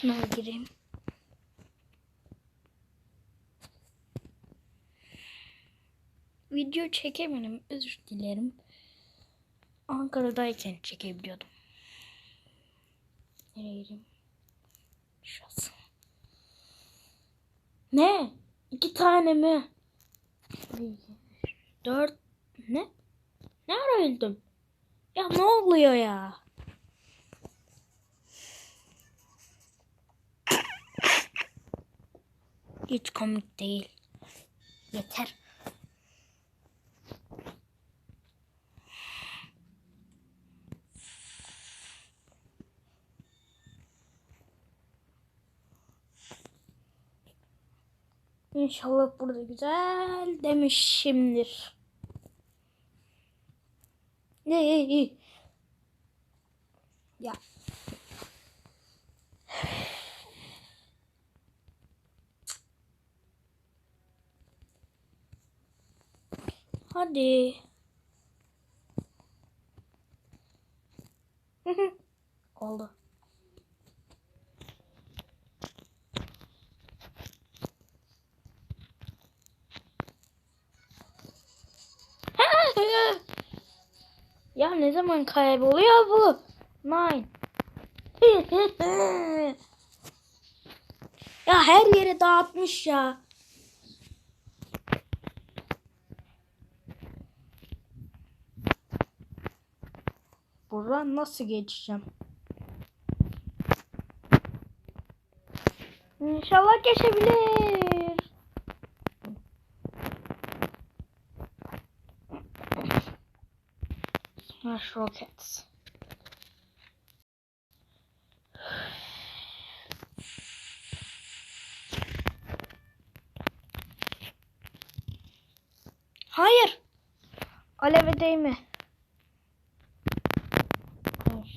Şuna gireyim. Video çekemedim. Özür dilerim. Ankara'dayken çekebiliyordum. Nereye gireyim? Şurası. Ne? İki tane mi? Dört. Ne? Ne ara öldüm? Ya ne oluyor ya? Hiç komik değil. Yeter. İnşallah burada güzel demişimdir. Ne? Ya. Hadi. Oldu. Ya ne zaman kayboluyor bu? Nine. ya her yere dağıtmış ya. Buradan nasıl geçeceğim? İnşallah geçebilir. Smash Rockets. Hayır. Aleve değme.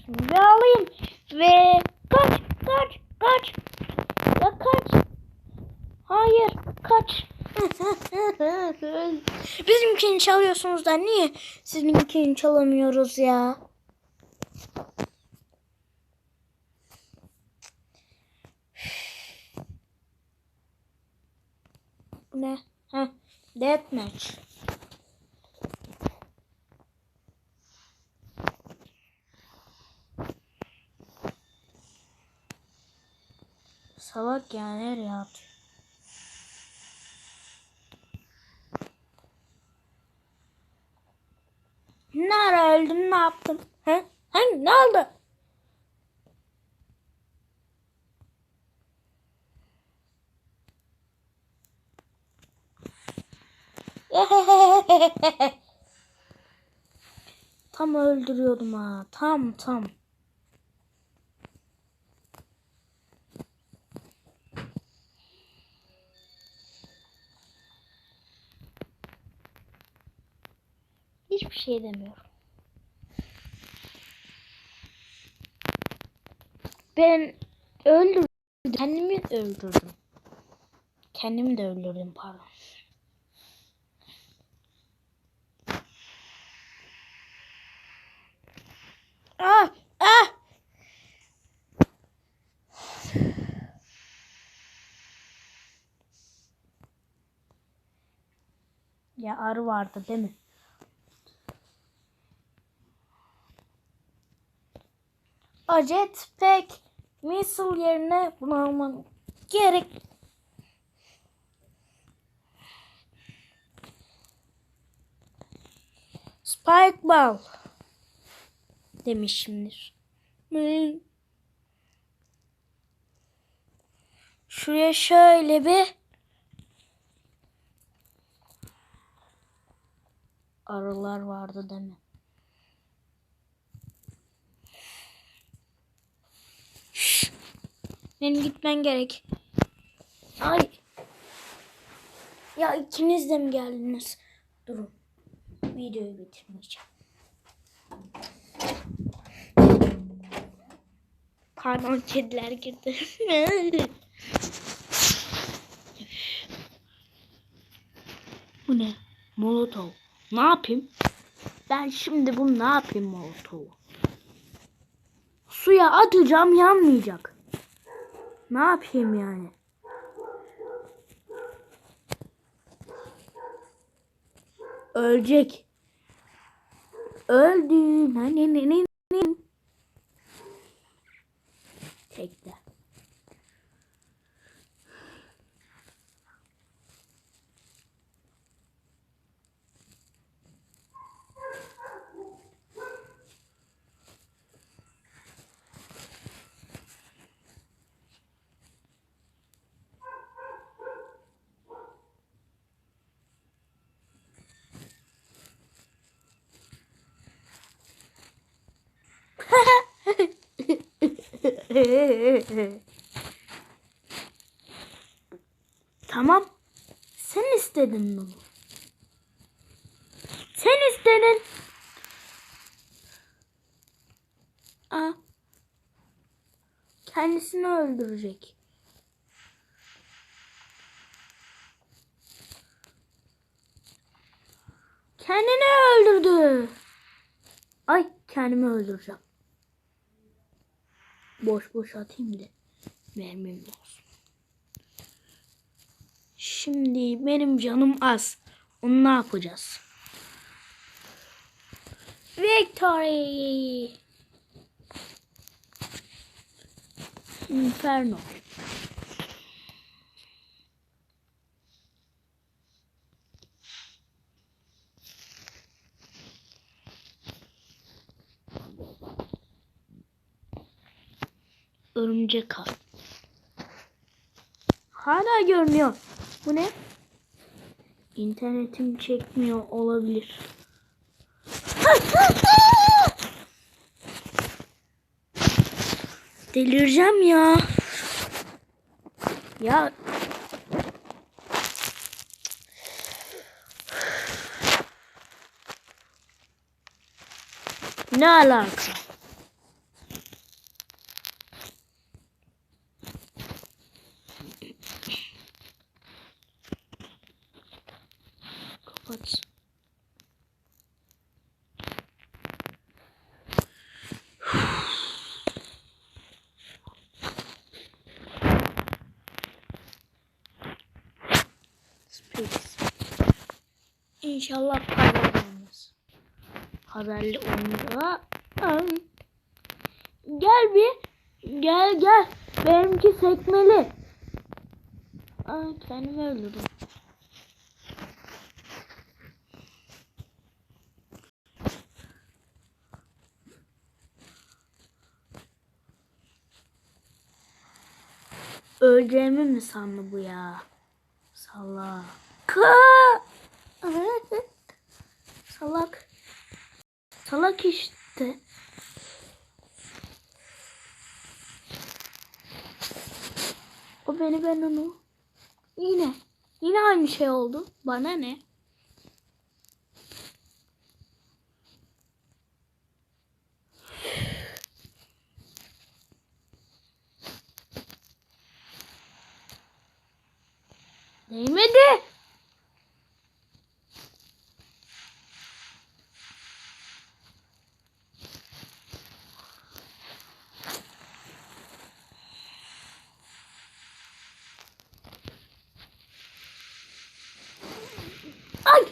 Bir alayım. Ve kaç kaç kaç. Ya kaç. Hayır kaç. Bizimkini çalıyorsunuz da niye sizinkini çalamıyoruz ya? Ne? Ha, deathmatch. Salak ya nereye atıyor? Ne ara öldüm ne yaptım? He? He? Ne oldu? tam öldürüyordum ha. Tam tam. Şey demiyorum. Ben öldürdüm. Kendimi öldürdüm. Kendimi de öldürdüm pardon. Ah! Ah! Ya arı vardı değil mi? O jetpack missile yerine bunu almam gerek. Spike ball demişimdir. Hmm. Şuraya şöyle bir arılar vardı değil mi? Benim gitmen gerek. Ay. Ya ikiniz de mi geldiniz? Durun. Videoyu bitirmeyeceğim. Pardon kediler girdi. Bu ne? Molotov. Ne yapayım? Ben şimdi bunu ne yapayım Molotov'u? Suya atacağım yanmayacak. Ne yapayım yani? Ölecek. Öldü. Ne ne ne ne ne. Tekte. Tamam. Sen istedin bunu. Sen istedin. Aa. Kendisini öldürecek. Kendini öldürdü. Ay kendimi öldüreceğim. Boş boş atayım da mermim olsun. Şimdi benim canım az. Onu ne yapacağız? Victory! Inferno. Örümcek ağ. Hala görünüyor. Bu ne? İnternetim çekmiyor olabilir. Delireceğim ya. Ya Ne alaka? Kapat. Space. İnşallah haber olmaz. Haberli Am. gel bir gel gel benimki sekmeli. Aa, kendimi öldürdüm. Öleceğimi mi sandı bu ya? Salak. Salak. Salak işte. O beni ben onu. Yine. Yine aynı şey oldu. Bana ne? Değmedi. Ay!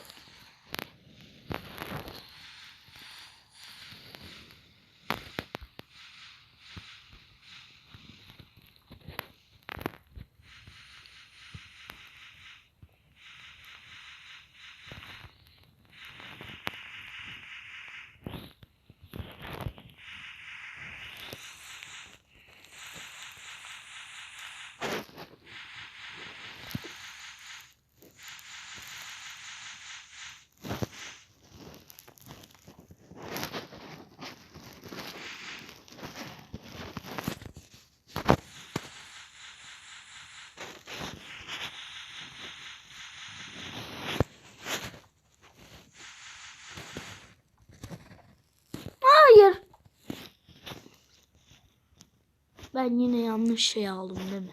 Hayır. Ben yine yanlış şey aldım değil mi?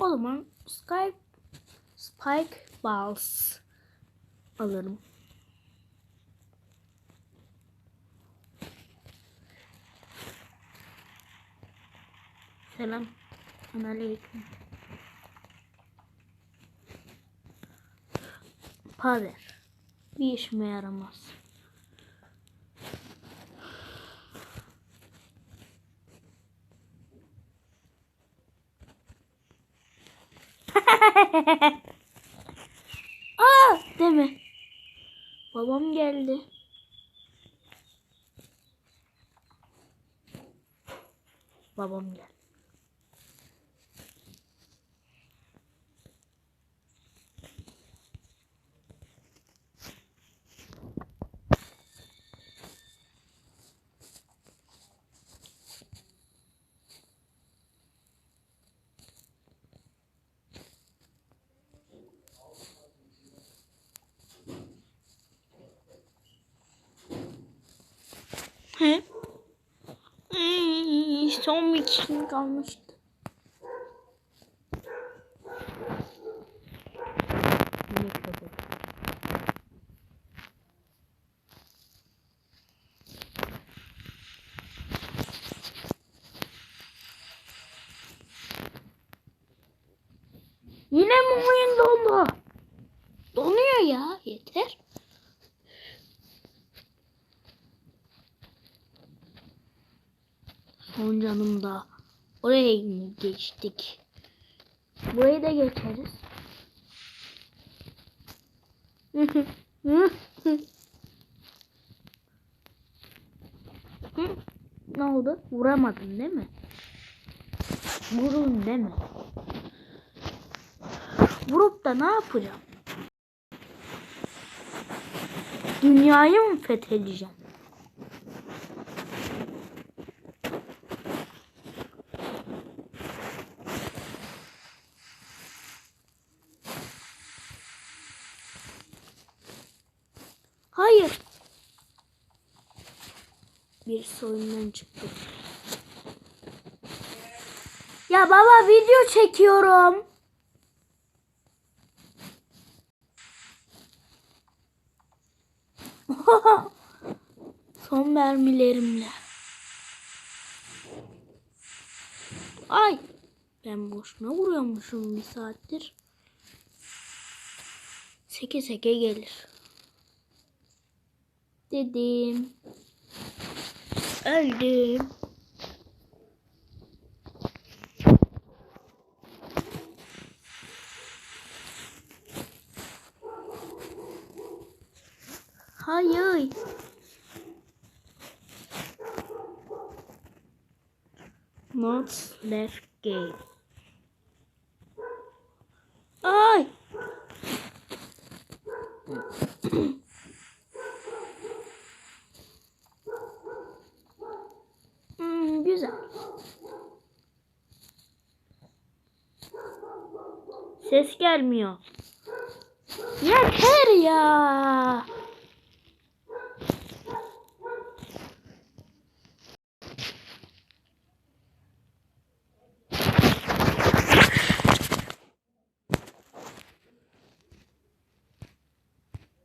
O zaman Sky Spike Balls alırım. Selam. Aleyküm. Pader. Bir işime yaramaz. Aa, son bir kişinin kalmıştı. Yine köpek. Yine mi oyun dondu? Donuyor ya yeter. Son canımda. Oraya geçtik? Burayı da geçeriz. Ne oldu? Vuramadın değil mi? Vurun değil mi? Vurup da ne yapacağım? Dünyayı mı fethedeceğim? Hayır. Bir oyundan çıktı. Ya baba video çekiyorum. Son mermilerimle. Ay. Ben boşuna vuruyormuşum bir saattir. Seke seke gelir. Dedim. Öldüm. Hayır. Not left game. Güzel. Ses gelmiyor. Yeter ya.